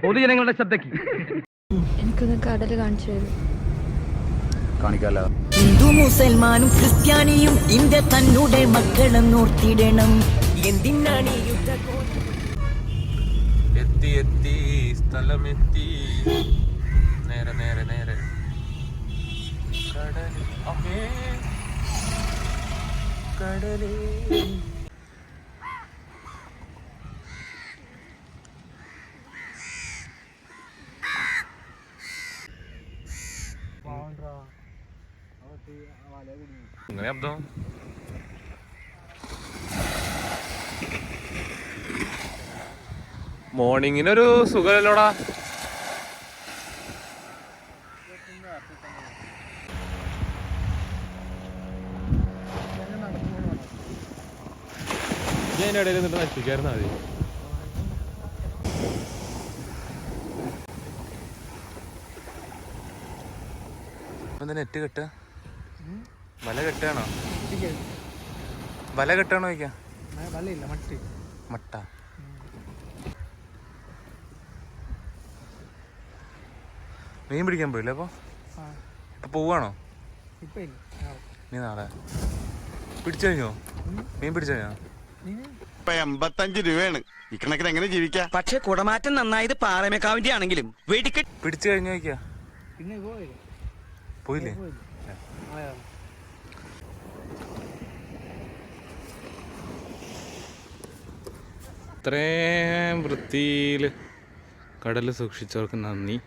പൊതുജനങ്ങളുടെ ശ്രദ്ധയ്ക്ക്. എനിക്കൊന്ന് കടൽ കാണിച്ചു തരും. കാണിക്കാല്ലോ ഹിന്ദു മുസൽമാനും ക്രിസ്ത്യാനിയും ഇന്ത്യ തന്നുടെ മക്കളെന്നോർത്തിടണം എന്തിനാണ് ഈ യുദ്ധ എത്തി എത്തി സ്ഥലമെത്തി. നേരെ നേരെ നേരെ. കടലിൽ അമ്മേ. കടലേ. അങ്ങനെ ശബ്ദം മോർണിങ്ങിനൊരു സുഖമല്ലോടാ ഞാൻ ഇടയിൽ നിന്നിട്ട് നശിപ്പിക്കായിരുന്നാ മതി. നെറ്റ് കെട്ടുക? വല കെട്ടാണോ വല കെട്ടാണോ ചോദിക്കാം? വലയില്ല മട്ടി. മട്ട. മീൻ പിടിക്കാൻ പോയില്ലേ അപ്പൊ? ഇപ്പൊ പോവാണോ? ഇല്ല. നീ നാളെ. പിടിച്ചു കഴിഞ്ഞോ? മീൻ പിടിച്ചു കഴിഞ്ഞോ? ഇപ്പൊ എൺപത്തഞ്ച് രൂപയാണ്. ഇക്കണക്കിന് എങ്ങനെ ജീവിക്കാം? പക്ഷെ കുടമാറ്റം നന്നായത് പാറമേക്കാവിന്റെ ആണെങ്കിലും വെടിക്കെട്ട് പിടിച്ചു കഴിഞ്ഞോ പോയില്ല? പോയില്ലേ? ഇത്രയും വൃത്തിയിൽ കടൽ സൂക്ഷിച്ചവർക്ക് നന്ദി.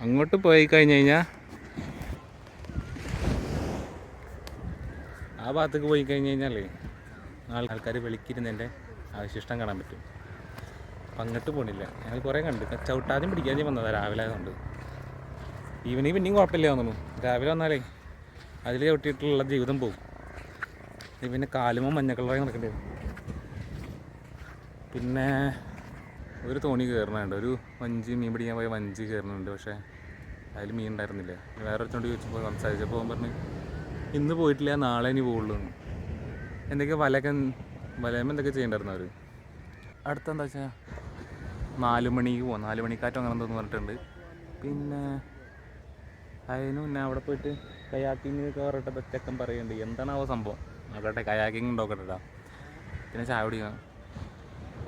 അങ്ങോട്ട് പോയി കഴിഞ്ഞ് കഴിഞ്ഞാൽ ആ ഭാഗത്തേക്ക് പോയി കഴിഞ്ഞ് കഴിഞ്ഞാലേ ആൾക്കാർ വെളിക്കിരുന്നതിന്റെ അവശിഷ്ടം കാണാൻ പറ്റും. അപ്പം അങ്ങോട്ട് പോണില്ല. ഞങ്ങൾ കുറേ കണ്ട്. ചവിട്ടാദ്യം പിടിക്കാതെ വന്നതാണ് രാവിലെ ആയതുകൊണ്ട്. ഈവനിങ് പിന്നെയും കുഴപ്പമില്ല തോന്നുന്നു. രാവിലെ വന്നാലേ അതിൽ ചവിട്ടിയിട്ടുള്ള ജീവിതം പോകും. പിന്നെ കാലുമോ മഞ്ഞ കളറായി നടക്കേണ്ടി വരും. പിന്നെ ഒരു തോണി കയറണുണ്ട് ഒരു വഞ്ചി മീൻ പിടിക്കാൻ പോയ വഞ്ചി കയറുന്നുണ്ട് പക്ഷേ അതിൽ മീൻ ഉണ്ടായിരുന്നില്ല. വേറെ ഒരുത്തോണ്ട് ചോദിച്ചപ്പോൾ സംസാരിച്ചപ്പോൾ പറഞ്ഞ് ഇന്ന് പോയിട്ടില്ല നാളെ ഇനി പോകുള്ളൂ എന്തൊക്കെ വലയൊക്കെ വലയുമ്പോൾ എന്തൊക്കെ ചെയ്യണ്ടായിരുന്നു അവർ അടുത്ത എന്താ വെച്ചാൽ നാല് മണിക്ക് പോകാം നാല് മണിക്കാറ്റം അങ്ങനെ എന്തോന്ന് പറഞ്ഞിട്ടുണ്ട്. പിന്നെ അതിന് മുന്നേ അവിടെ പോയിട്ട് കയാക്കിങ് കയറട്ടെ ചെക്കൻ പറയുന്നുണ്ട്. എന്താണാവോ സംഭവം? നോക്കട്ടെ കയാക്കിങ് നോക്കട്ടെ പിന്നെ ചായ കുടിക്കണം.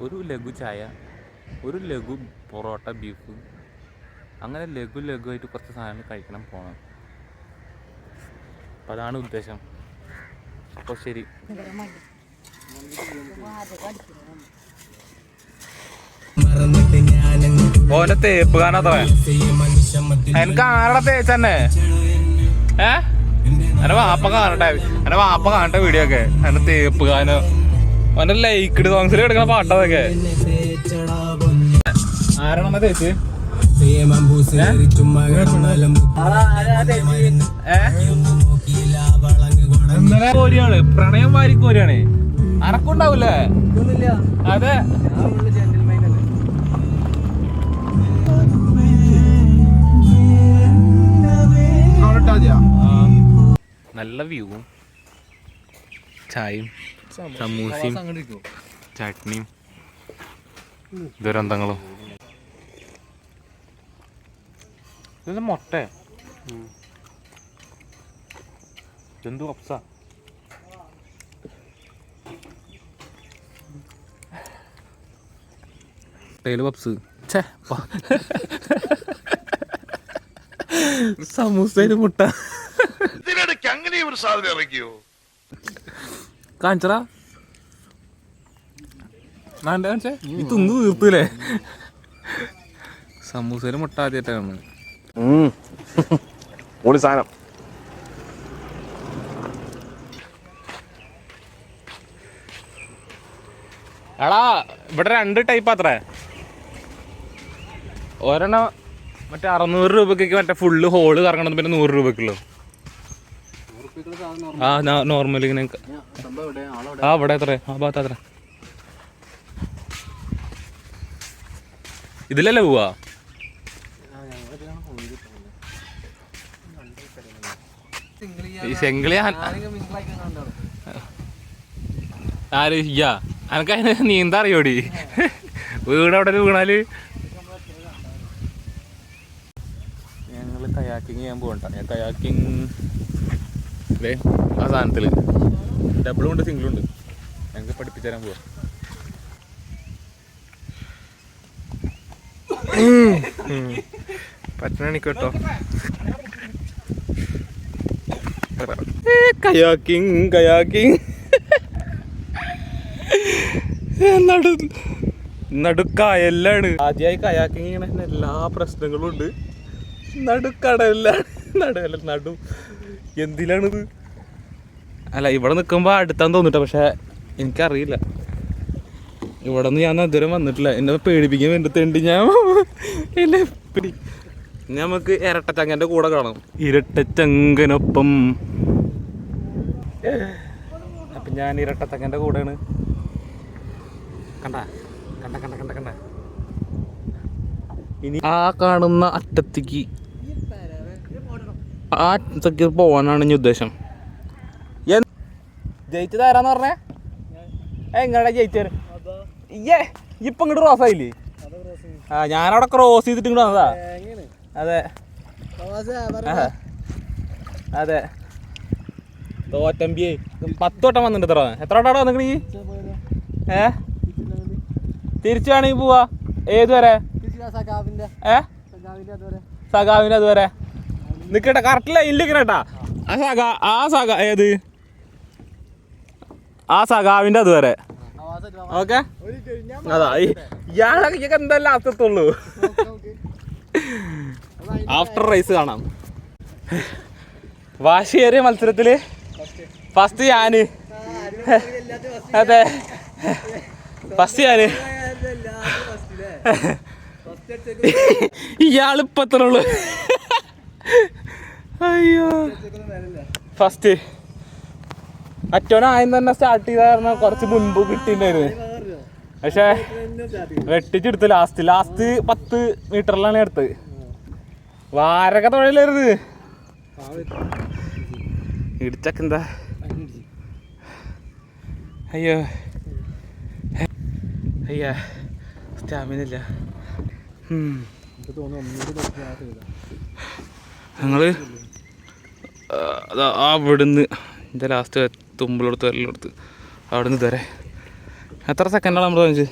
ഒരു ലഘു ചായ ഒരു ലഘു പൊറോട്ട ബീഫ് അങ്ങനെ ലഘു ആയിട്ട് കുറച്ച് സാധനങ്ങൾ കഴിക്കണം പോകണം അപ്പം അതാണ് ഉദ്ദേശം. അപ്പോൾ ശരി. ഓന്റെ തേപ്പ് കാണാത്ര എനിക്ക് ആരുടെ തേച്ചന്നെ? ഏ? എന്റെ വാപ്പ കാണട്ടെ. എന്റെ വാപ്പ കാണട്ടെ വീഡിയോ ഒക്കെ. എന്റെ തേപ്പ് കാനോ അവന്റെ ലൈക്ക്ഡ് സോങ്സിൽ കിടക്കണ പാട്ടതൊക്കെ ആരാണെന്ന തേച്ച് കോരിയാണ്. പ്രണയം വാരി കോരിയാണ് അനക്കുണ്ടാവൂലേ അതെ. നല്ല വ്യൂവും. ചായയും സമൂസയും. ചട്നിയും ദുരന്തങ്ങളും. ഇത് മുട്ട? ജന്തു കപ്സ ടേൽ പപ്സ്. ഛേ സമൂസയിൽ മുട്ട. ഇതിനിടയ്ക്ക് അങ്ങനെ ഒരു സാധനം ഇറക്കിയോ? കാണിച്ചടാ. വേണ്ട കാണിച്ചേ. ഈ തിന്ന് തീർത്തൂലേ സമൂസയിൽ മുട്ട ആദ്യമായിട്ടാണ് പൊളി സാധനം. എടാ ഇവിടെ രണ്ട് ടൈപ്പ് അത്രേ ഒരെണ്ണം മറ്റേ അറുന്നൂറ് രൂപയ്ക്ക് മറ്റേ ഫുള്ള് ഹോൾ കറങ്ങണം പിന്നെ നൂറ് രൂപക്കുള്ളൂ ആ നോർമൽ ഇങ്ങനെ ആ ഇവിടെ എത്ര? ആ ഭാഗത്ത് അത്ര ഇതിലല്ലേ പോവാ? ഈ സെങ്കിളി ആര്? ഇയ്യാ. അനക്കതിന് നീന്താ അറിയോടി? വീട് അവിടെ വീണാൽ ഞങ്ങൾ കയാക്കിങ് ചെയ്യാൻ പോകണ്ട കയാക്കിങ് അല്ലേ ആ സാധനത്തിൽ ഡബിളും ഉണ്ട് സിംഗിളും ഉണ്ട്. ഞങ്ങൾക്ക് പഠിപ്പിച്ചു തരാൻ പോവാ പറ്റണിക്കോട്ടോ കയാക്കിങ് കയാക്കിങ്. നടു നടുക്കായല്ലാണ്. ആദ്യമായി കയാക്കിങ് ചെയ്യണ എല്ലാ പ്രശ്നങ്ങളും ഉണ്ട്. നടുക്കടലാണ് നടുവല്ല നടു. എന്തിലാണിത്? അല്ല ഇവിടെ നിൽക്കുമ്പോൾ അടുത്താന്ന് തോന്നിട്ട പക്ഷെ എനിക്കറിയില്ല. ഇവിടെ നിന്ന് ഞാൻ ഇതുവരെ വന്നിട്ടില്ല. എന്നെ പേടിപ്പിക്കാൻ വേണ്ടിട്ടുണ്ട് ഞാൻ പിടി. നമുക്ക് ഇരട്ടച്ചങ്ങന്റെ കൂടെ കാണാം. ഇരട്ടച്ചങ്കനൊപ്പം അപ്പം ഞാൻ ഇരട്ടച്ചങ്ങന്റെ കൂടെയാണ്. കണ്ട കണ്ട കണ്ട കണ്ട കണ്ട. ഇനി ആ കാണുന്ന അറ്റത്തേക്ക് ആ അറ്റത്തേക്ക് പോകാനാണ് ഇനി ഉദ്ദേശം. ജയിച്ചത് ആരാന്ന് പറഞ്ഞേ? എങ്ങനെ ജയിച്ചത് ഇയ്യേ ഇപ്പൊ ഇങ്ങോട്ട് ക്രോസ് ആയില്ലേ? ആ ഞാനവിടെ ക്രോസ് ചെയ്തിട്ട് ഇങ്ങോട്ട് വന്നതാ. അതെ. അതെ. തോറ്റമ്പിയേ. പത്ത് വട്ടം വന്നിട്ടുണ്ട് എത്ര എത്ര വട്ടം അവിടെ ഈ? ഏ? തിരിച്ചു വേണമെങ്കിൽ പോവാ. ഏത് വരെ? ഏ? സഖാവിന്റെ അതുവരെ. സഖാവിന് അതുവരെ. നിക്കട്ടെ കറക്റ്റ് ലൈനിൽ നിൽക്കണേട്ടാ ആ സഖാ ആ സഖ ഏത്? ആ സഖാവിന്റെ അതുവരെ. ഓക്കെ? അതാ ഇയാളൊക്കെ എന്തെല്ലാം അത്തത്തുള്ളൂ ആഫ്റ്റർ റേസ് കാണാം. വാശിയേറിയ മത്സരത്തിൽ ഫസ്റ്റ് ഞാൻ. അതെ. ഫസ്റ്റ് ഞാൻ. എത്ര ഉള്ളു അയ്യോ. ഫസ്റ്റ് അറ്റോന ആദ്യം തന്നെ സ്റ്റാർട്ട് ചെയ്ത കാരണം കുറച്ച് മുൻപ് കിട്ടിയിട്ടുണ്ടായിരുന്നു. പക്ഷെ വെട്ടിച്ചെടുത്ത് ലാസ്റ്റ് ലാസ്റ്റ് പത്ത് മീറ്ററിലാണ് എടുത്തത്. വാരക തൊഴിലരുത്. ഇടിച്ചക്കെന്താ അയ്യോ. അയ്യ സ്റ്റാമിന ഇല്ല. ആ, അതാ അവിടുന്ന് എന്റെ ലാസ്റ്റ് തുമ്പിലെടുത്ത് എല്ലാം നിന്ന് ഇതുവരെ. എത്ര സെക്കൻഡാണ് നമ്മൾ തോന്നിച്ച്?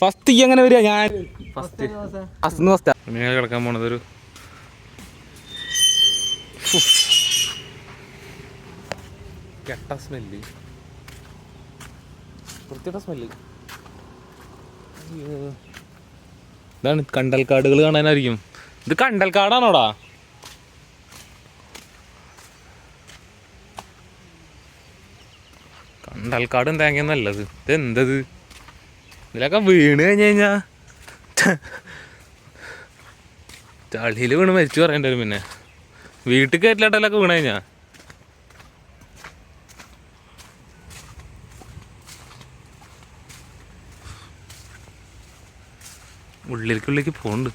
ഫസ്റ്റ് ഈ എങ്ങനെ വരിക ഞാൻ? ഫസ്റ്റ് ഫസ്റ്റ് ഫസ്റ്റാ ഇങ്ങനെ കിടക്കാൻ പോണത് ഒരു കെട്ട സ്മെല്ല് വൃത്തിയുടെ സ്മെല്ല് ഇതാണ് കണ്ടൽക്കാടുകൾ കാണാനായിരിക്കും. ഇത് കണ്ടൽക്കാടാണോടാ? കണ്ടൽക്കാടും തേങ്ങ നല്ലത്. എന്തത് ഇതിലൊക്കെ വീണ് കഴിഞ്ഞ് കഴിഞ്ഞാ ചളിയിൽ വീണ് മരിച്ചു പറയേണ്ടി വരും പിന്നെ. വീട്ടിൽ കയറ്റിലാട്ടല്ലൊക്കെ വീണ് കഴിഞ്ഞാ? ഉള്ളിലേക്കുള്ളിലേക്ക് പോണ്ട്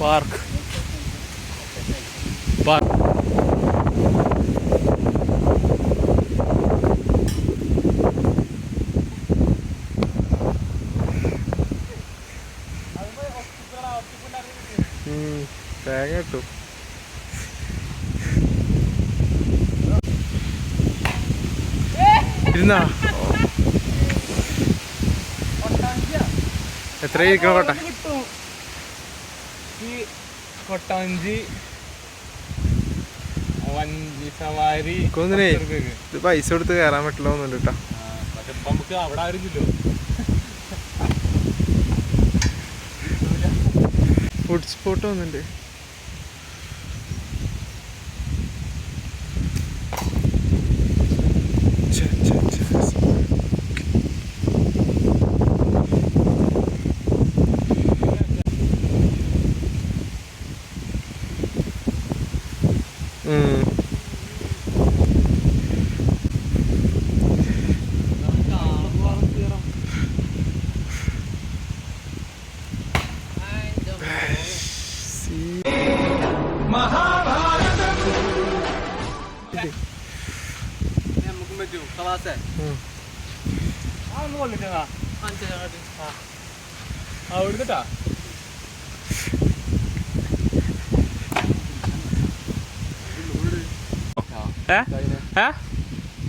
പാർക്ക് പാർക്ക് തേങ്ങ കിട്ടും ഇരുന്നാ? എത്ര ഇരിക്കണം കോട്ടെ? കൊട്ടാഞ്ചി വഞ്ചി സവാരി ഇത് പൈസ കൊടുത്ത് കയറാൻ പറ്റില്ല ഒന്നും കേട്ടോ. പക്ഷെ ഇപ്പൊ നമുക്ക് അവിടെ ആരുമില്ലോ ഫുഡ് സ്പോട്ട് വന്നിട്ടുണ്ട് ഏ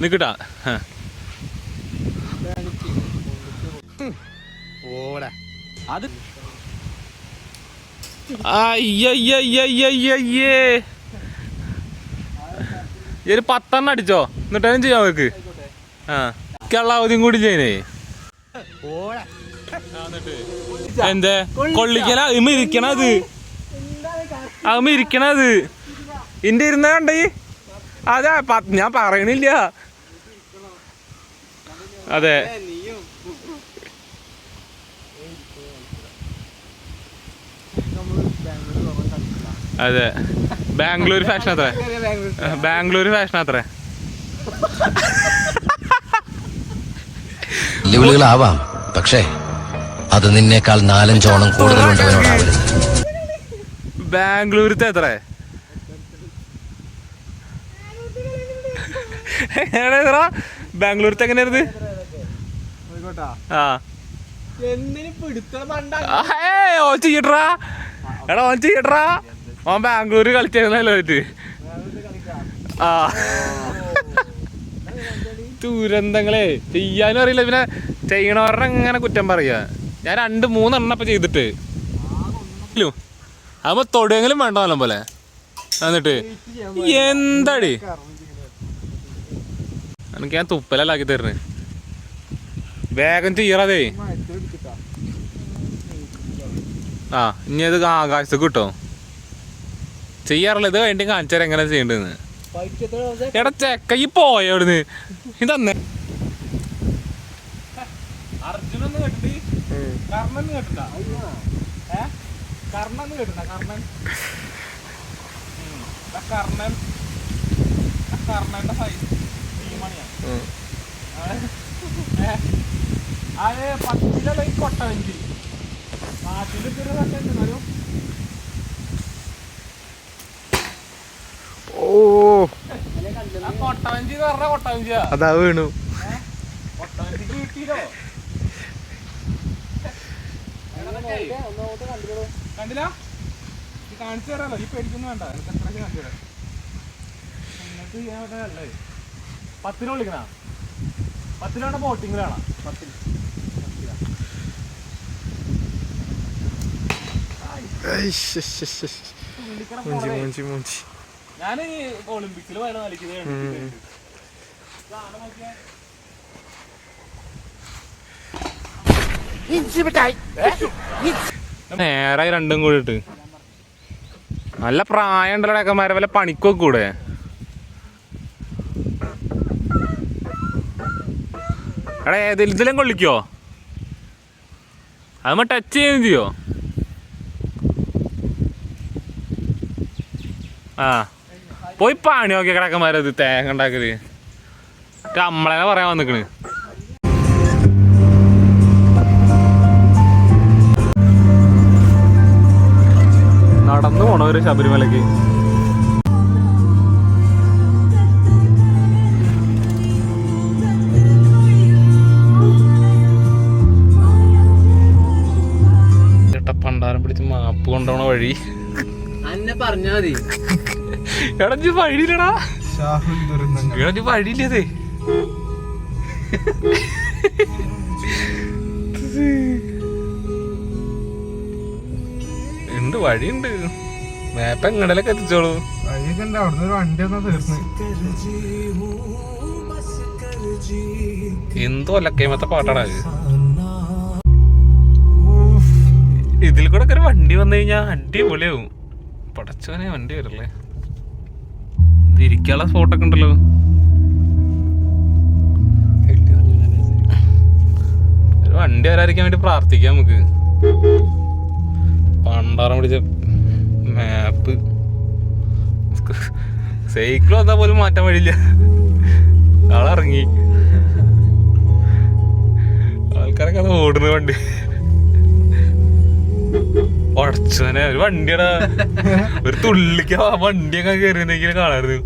നിക്കട്ടാ. അത് ഒരു പത്തെണ്ണം അടിച്ചോ? എന്നിട്ടും ചെയ്യാം അവർക്ക്. ആ. കള്ള അവധിയും കൂടി ചെയ്യണേ എന്തേ? കൊള്ളിക്കല? ഇമ്മ ഇരിക്കണത്. അമ്മ ഇരിക്കണത്. ഇന്റെ ഇരുന്ന കണ്ടേ അതെ ഞാൻ പറയണില്ല. അതെ. അതെ. ബാംഗ്ലൂർ ഫാഷൻ അത്ര. ബാംഗ്ലൂർ ഫാഷൻ അത്ര. വെല്ലുവിളികളാവാം. പക്ഷേ അത് നിന്നേക്കാൾ നാലഞ്ചോണം കൂടുതലുണ്ടവനോടാവരുത് ബാംഗ്ലൂരത്തെ എത്രേ എങ്ങനെയാ ബാംഗ്ലൂരത്തെ എങ്ങനെയായിരുന്നു? ആ. ഓൻ ചെയ്യട്ടാ എടാ ഓൻ ചെയ്യട്ടാ ഓൻ ബാംഗ്ലൂര് കളിച്ചല്ലോ ഇത്. ആ. ദുരന്തങ്ങളെ. ചെയ്യാനും അറിയില്ല. പിന്നെ ചെയ്യണവരുടെ അങ്ങനെ കുറ്റം പറയാ. ഞാൻ രണ്ട് മൂന്നെണ്ണം ഇപ്പൊ ചെയ്തിട്ട്. അപ്പൊ തൊടിയെങ്കിലും വേണ്ട പോലെ എന്നിട്ട്. എന്താടി? എനിക്ക് ഞാൻ തുപ്പലാക്കി തരുന്നത് വേഗം ചെയ്യറാതേ. ആ ഇനി അത് ആകാശത്ത് കിട്ടോ ചെയ്യാറില്ല ഇത് കഴിഞ്ഞിട്ട് കാണിച്ചാൽ എങ്ങനെ ചെയ്യണ്ടെന്ന് എടാ ചെക്ക ഈ പോയ അവിടുന്ന്? ഇതന്നെ. കർണൻ? കർണൻ. കർണന്റെ സൈസ് അത് വീണു. കിട്ടിയില്ലോ കണ്ടില്ല കാണിച്ചു തരാമല്ലോ ഈ പേടിക്കൊന്നും വേണ്ട. എനിക്ക് നിങ്ങൾക്ക് ചെയ്യാൻ പത്തിന് വിളിക്കണ പത്തിലാണ് ബോട്ടിങ്ങിലാണ് പത്തിൽ മൂഞ്ചി മൂഞ്ചി മൂഞ്ചി. ഞാൻ ഈ ഒളിമ്പിക്സിൽ പോയാൽ കളിക്കുന്നത് നേരെ രണ്ടും കൂടിട്ട് നല്ല പ്രായം ഉണ്ടല്ലോ ഡേക്കന്മാരെ വല്ല പണിക്കൊക്കെ കൂടെ. എടാ ഇതിലും കൊള്ളിക്കോ? അത് ടച്ച് ചെയ്യുകയും ചെയ്യോ? ആ. പോയി പണി നോക്കിയ കിടക്കന്മാരത് തേങ്ങ ഉണ്ടാക്കൽ. നമ്മളെ പറയാൻ വന്നിക്കണ്. നടന്നു പോണവര് ശബരിമലക്ക്. അന്നെ പറഞ്ഞാ മതി. എടാ ഇജ്ജ് വഴിയില്ലടാ എടാ ഇജ്ജ് വഴിയില്ലതേ ഉണ്ട് വഴിയുണ്ട്? മാപ്പ് എങ്ങടലൊക്കെ എത്തിച്ചോളൂ. അവിടുന്ന് ഒരു വണ്ടി ഒന്നാ തീർന്നു. എന്തോ ലക്കേമത്തെ പാട്ടാണ് ഇത്. ഇതിൽ കൂടെ ഒക്കെ ഒരു വണ്ടി വന്നു കഴിഞ്ഞാൽ അടിപൊളിയാവും. പടച്ചോനെ വണ്ടി വരല്ലേ? ഇത് ഇരിക്കാനുള്ള സ്പോട്ടൊക്കെ ഉണ്ടല്ലോ. ഒരു വണ്ടി വരാതിരിക്കാൻ വേണ്ടി പ്രാർത്ഥിക്കാം നമുക്ക്. പണ്ടാറം പിടിച്ച മാപ്പ് സൈക്കിൾ വന്നാൽ പോലും മാറ്റാൻ വഴിയില്ല. ആളിറങ്ങി. ആൾക്കാരൊക്കെ അത് ഓടുന്ന വണ്ടി. ഉടച്ചനെ ഒരു വണ്ടിയുടെ. ഒരു തുള്ളിക്ക് ആ വണ്ടിയൊക്കെ കയറിയെന്നെങ്കിലും കാണായിരുന്നു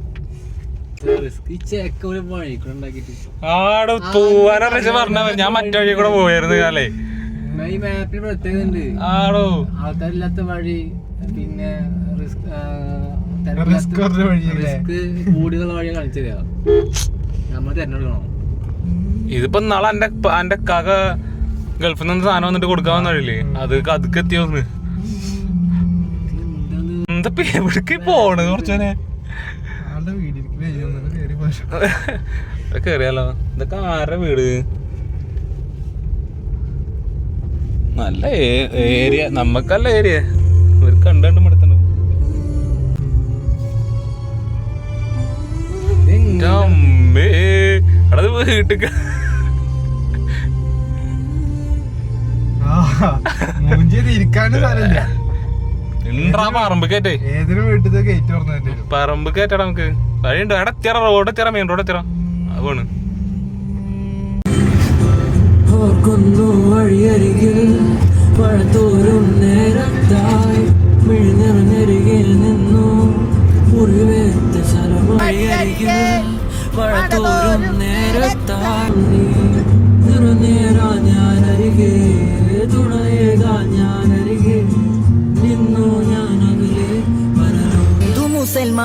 റിസ്ക് ഈ ചേക്ക ഒരു വഴിക്കൂടെ ഉണ്ടാക്കിട്ട് ആടെ പോവാനറിയിച്ച പറഞ്ഞ ഞാൻ മറ്റേ വഴി കൂടെ പോയായിരുന്നു അല്ലേ ആടോ. ആൾക്കാരില്ലാത്ത വഴി പിന്നെ റിസ്ക് വഴി കാണിച്ചു തരാ. നമ്മൾ തിരഞ്ഞെടുക്കണം. ഇതിപ്പോ നാളെ എന്റെ എന്റെ കക ഗൾഫിൽ നിന്ന് സാധനം വന്നിട്ട് കൊടുക്കാൻ വന്നില്ലേ അത് അതൊക്കെ എത്തിയോന്ന് എന്താ എവിടേക്ക് പോണത് കുറച്ചനെ? കേറിയാലോ? ഇതൊക്കെ ആരുടെ വീട്? നല്ല ഏരിയ. നമ്മക്കല്ല ഏരിയ. ഇവർ കണ്ടു മടുത്തണ്ടോ. അത് വീട്ടിക്ക്. മൂഞ്ചി ഇരിക്കാനും സ്ഥലമില്ല. ഉണ്ടാ പറമ്പ് കയറ്റേ ഗേറ്റ് തുറന്നു പറമ്പ് കയറ്റടാ നമുക്ക്. വഴിയുണ്ട്. അവിടെ എത്തിയറ റോഡ് എത്തിയറ മെയിൻ റോഡ് എത്തിയറ അതാണ് ഓർക്കുന്നു വഴിയരികിൽ പഴത്തോരും നേരത്തായി നിന്നു. മുറിവേറ്റ സ്ഥലം വഴിയരികിൽ പഴത്തോരും നേരത്തായി. നീ നിറനേരാ ഞാനരികെ തുണയേകാ ഞാനരികെ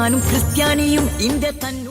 മുസൽമാനും ക്രിസ്ത്യാനിയും ഇന്ത്യ തന്നു